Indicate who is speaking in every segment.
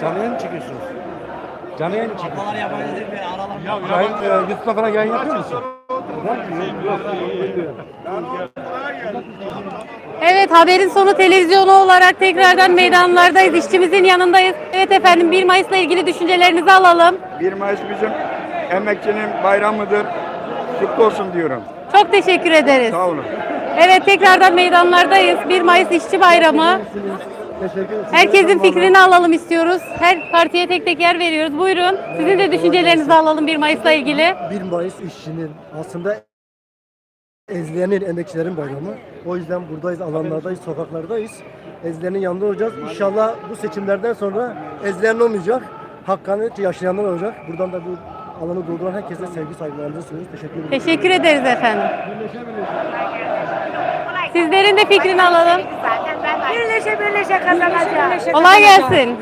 Speaker 1: Canlı yayın mı çekiyorsunuz? Canlı yayın mı çekiyorsunuz?
Speaker 2: Babalar yabancı değil mi? Aralar.
Speaker 1: Yayın, e, YouTube'da falan yayın yapıyor musun?
Speaker 3: Evet haberin sonu televizyonu olarak tekrardan meydanlardayız. İşçimizin yanındayız. Evet efendim 1 Mayıs'la ilgili düşüncelerinizi alalım.
Speaker 4: 1 Mayıs bizim emekçinin bayramıdır. Kutlu olsun diyorum.
Speaker 3: Çok teşekkür ederiz.
Speaker 4: Sağ olun.
Speaker 3: Evet tekrardan meydanlardayız. 1 Mayıs İşçi Bayramı. Herkesin fikrini alalım istiyoruz. Her partiye tek tek yer veriyoruz. Buyurun. Sizin de düşüncelerinizi alalım 1 Mayıs'la ilgili.
Speaker 5: 1 Mayıs işçinin aslında ezilenin emekçilerin bayramı. O yüzden buradayız, alanlardayız, sokaklardayız. Ezilenin yanında olacağız. İnşallah bu seçimlerden sonra ezilen olmayacak. Hakkaniyet yaşayanlar olacak. Buradan da bu alanı dolduran herkese sevgi saygılarımızı sunuyoruz. Teşekkür ederim.
Speaker 3: Teşekkür ederiz efendim. Sizlerin de fikrini alalım.
Speaker 6: Birleşe birleşe kazanacağız.
Speaker 3: Kolay gelsin.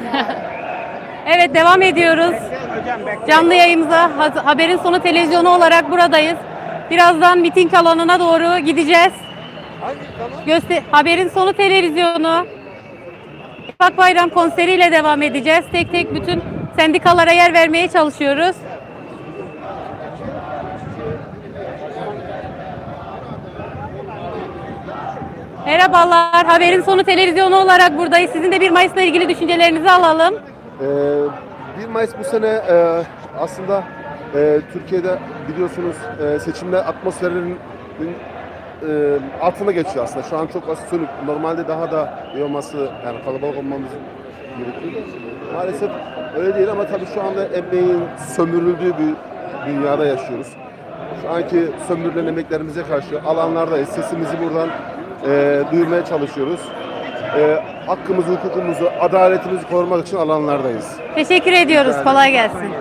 Speaker 3: evet devam ediyoruz. Canlı yayımıza haberin sonu televizyonu olarak buradayız. Birazdan miting alanına doğru gideceğiz. Göster haberin sonu televizyonu. Bak Bayram konseriyle devam edeceğiz. Tek tek bütün sendikalara yer vermeye çalışıyoruz. Merhabalar. Haberin sonu televizyonu olarak buradayız. Sizin de 1 Mayıs'la ilgili düşüncelerinizi alalım.
Speaker 7: Ee, 1 Mayıs bu sene e, aslında e, Türkiye'de biliyorsunuz e, seçimler atmosferinin e, altına geçiyor aslında. Şu an çok sönük. Normalde daha da iyi olması, yani kalabalık olmamız gerekiyor. Maalesef öyle değil ama tabii şu anda emeğin sömürüldüğü bir dünyada yaşıyoruz. Şu anki sömürülen emeklerimize karşı alanlardayız. Sesimizi buradan e, duyurmaya çalışıyoruz. E, hakkımızı, hukukumuzu, adaletimizi korumak için alanlardayız.
Speaker 3: Teşekkür ediyoruz. Kolay gelsin.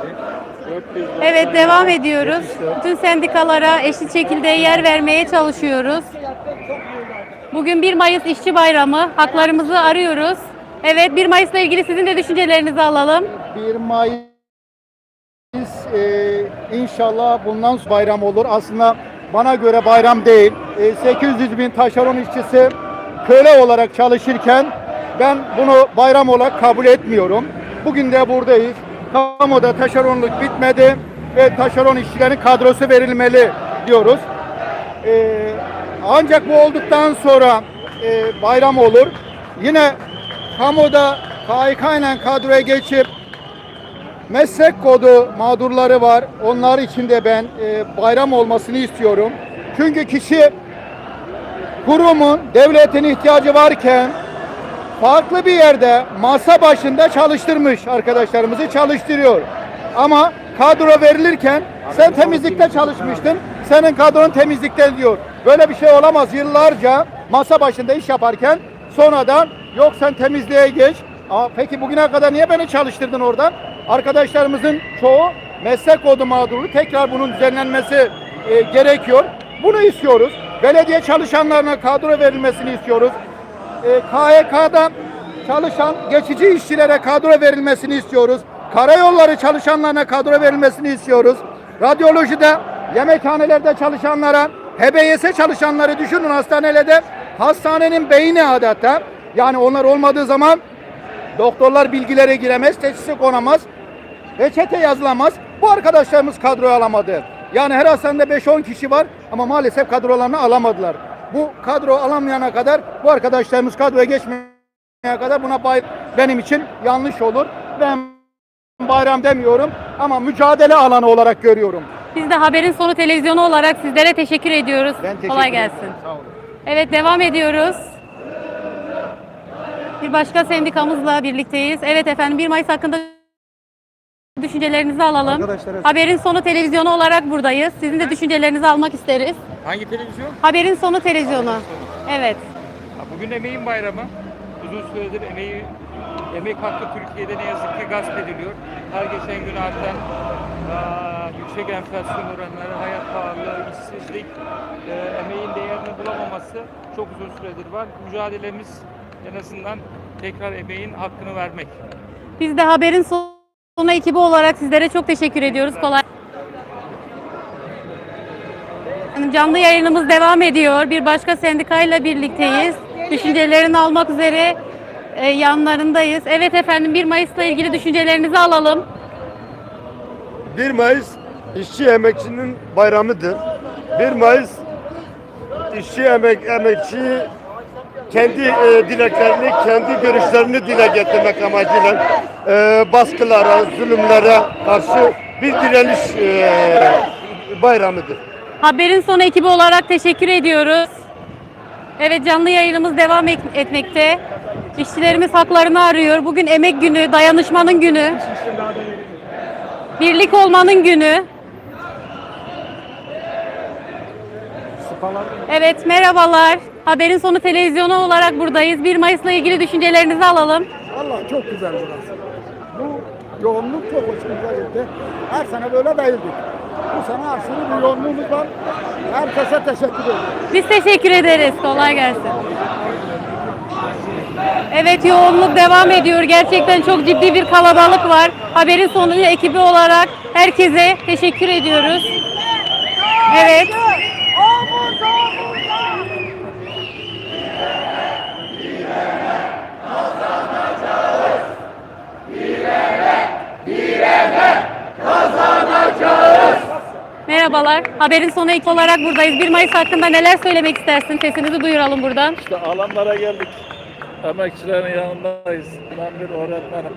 Speaker 3: Evet devam ediyoruz. Bütün sendikalara eşit şekilde yer vermeye çalışıyoruz. Bugün 1 Mayıs İşçi Bayramı. Haklarımızı arıyoruz. Evet 1 Mayıs'la ilgili sizin de düşüncelerinizi alalım.
Speaker 8: 1 Mayıs e, inşallah bundan sonra bayram olur. Aslında bana göre bayram değil. E, 800 bin taşeron işçisi köle olarak çalışırken ben bunu bayram olarak kabul etmiyorum. Bugün de buradayız. Kamuda taşeronluk bitmedi ve taşeron işçilerin kadrosu verilmeli diyoruz. E, ancak bu olduktan sonra e, bayram olur. Yine kamuda KHK kadroya geçip meslek kodu mağdurları var. Onlar için de ben e, bayram olmasını istiyorum. Çünkü kişi kurumun, devletin ihtiyacı varken farklı bir yerde masa başında çalıştırmış arkadaşlarımızı çalıştırıyor. Ama kadro verilirken sen temizlikte çalışmıştın, senin kadron temizlikte diyor. Böyle bir şey olamaz. Yıllarca masa başında iş yaparken sonradan yok sen temizliğe geç. Aa, peki bugüne kadar niye beni çalıştırdın oradan? Arkadaşlarımızın çoğu meslek kodu mağduru. Tekrar bunun düzenlenmesi e, gerekiyor. Bunu istiyoruz. Belediye çalışanlarına kadro verilmesini istiyoruz. E, KHK'da çalışan geçici işçilere kadro verilmesini istiyoruz. Karayolları çalışanlarına kadro verilmesini istiyoruz. Radyolojide, yemekhanelerde çalışanlara, HBS çalışanları düşünün hastanelerde. Hastanenin beyni adeta. Yani onlar olmadığı zaman doktorlar bilgilere giremez, teşhisi konamaz, reçete yazılamaz. Bu arkadaşlarımız kadroya alamadı. Yani her hastanede 5-10 kişi var ama maalesef kadrolarını alamadılar. Bu kadro alamayana kadar bu arkadaşlarımız kadroya geçmeye kadar buna bay- benim için yanlış olur. Ben bayram demiyorum ama mücadele alanı olarak görüyorum.
Speaker 3: Biz de haberin sonu televizyonu olarak sizlere teşekkür ediyoruz.
Speaker 8: Ben teşekkür
Speaker 3: Kolay
Speaker 8: ederim.
Speaker 3: gelsin.
Speaker 8: Sağ olun.
Speaker 3: Evet devam ediyoruz. Bir başka sendikamızla birlikteyiz. Evet efendim 1 Mayıs hakkında düşüncelerinizi alalım.
Speaker 1: Arkadaşlar-
Speaker 3: Haberin sonu televizyonu olarak buradayız. Sizin de düşüncelerinizi almak isteriz.
Speaker 9: Hangi televizyon?
Speaker 3: Haberin sonu televizyonu. Evet.
Speaker 9: Bugün emeğin bayramı. Uzun süredir emeği, emek hakkı Türkiye'de ne yazık ki gasp ediliyor. Her geçen gün artan aa, yüksek enflasyon oranları, hayat pahalılığı, işsizlik, e, emeğin değerini bulamaması çok uzun süredir var. Mücadelemiz en azından tekrar emeğin hakkını vermek.
Speaker 3: Biz de haberin sonu ekibi olarak sizlere çok teşekkür ediyoruz. Kolay. Canlı yayınımız devam ediyor. Bir başka sendikayla birlikteyiz. Düşüncelerini almak üzere e, yanlarındayız. Evet efendim 1 Mayıs'la ilgili düşüncelerinizi alalım.
Speaker 4: 1 Mayıs işçi emekçinin bayramıdır. 1 Mayıs işçi emek emekçi kendi e, dileklerini, kendi görüşlerini dile getirmek amacıyla e, baskılara, zulümlere karşı bir direniş e, bayramıdır.
Speaker 3: Haberin sonu ekibi olarak teşekkür ediyoruz. Evet canlı yayınımız devam et- etmekte. İşçilerimiz haklarını arıyor. Bugün emek günü, dayanışmanın günü. Birlik olmanın günü. Evet merhabalar. Haberin sonu televizyonu olarak buradayız. 1 Mayıs'la ilgili düşüncelerinizi alalım.
Speaker 8: Allah çok güzel burası. Bu yoğunluk çok hoşumuza gitti. Her sene böyle değildik. Bu sene aşırı bir yoğunluğumuz var. Herkese teşekkür ederim.
Speaker 3: Biz teşekkür ederiz. Kolay gelsin. Evet yoğunluk devam ediyor. Gerçekten çok ciddi bir kalabalık var. Haberin sonu ekibi olarak herkese teşekkür ediyoruz. Evet. Merhabalar. Haberin sonu ekibi olarak buradayız. 1 Mayıs hakkında neler söylemek istersin? Sesinizi duyuralım buradan.
Speaker 10: İşte alanlara geldik. Emekçilerin yanındayız. Ben bir öğretmenim.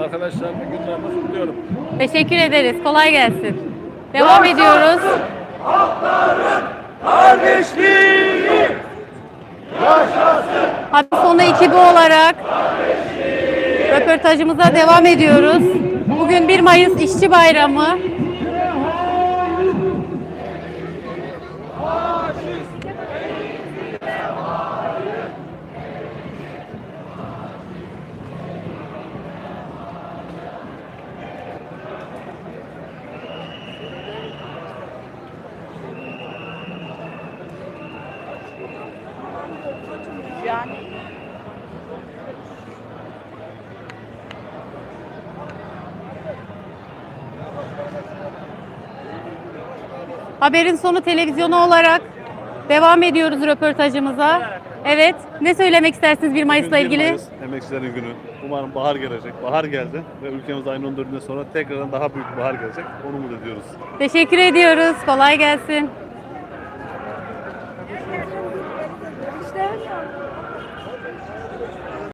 Speaker 10: Arkadaşlarımın günlerini kutluyorum.
Speaker 3: Teşekkür ederiz. Kolay gelsin. Devam ediyoruz. Haber sonu ekibi olarak röportajımıza devam ediyoruz. Bugün 1 Mayıs İşçi Bayramı. Haberin sonu televizyonu olarak devam ediyoruz röportajımıza. Evet. Ne söylemek istersiniz 1 Mayıs'la ilgili?
Speaker 10: Emekçilerin günü. Umarım bahar gelecek. Bahar geldi ve ülkemiz ayın 14'ünden sonra tekrardan daha büyük bahar gelecek. Onu umut ediyoruz.
Speaker 3: Teşekkür ediyoruz. Kolay gelsin.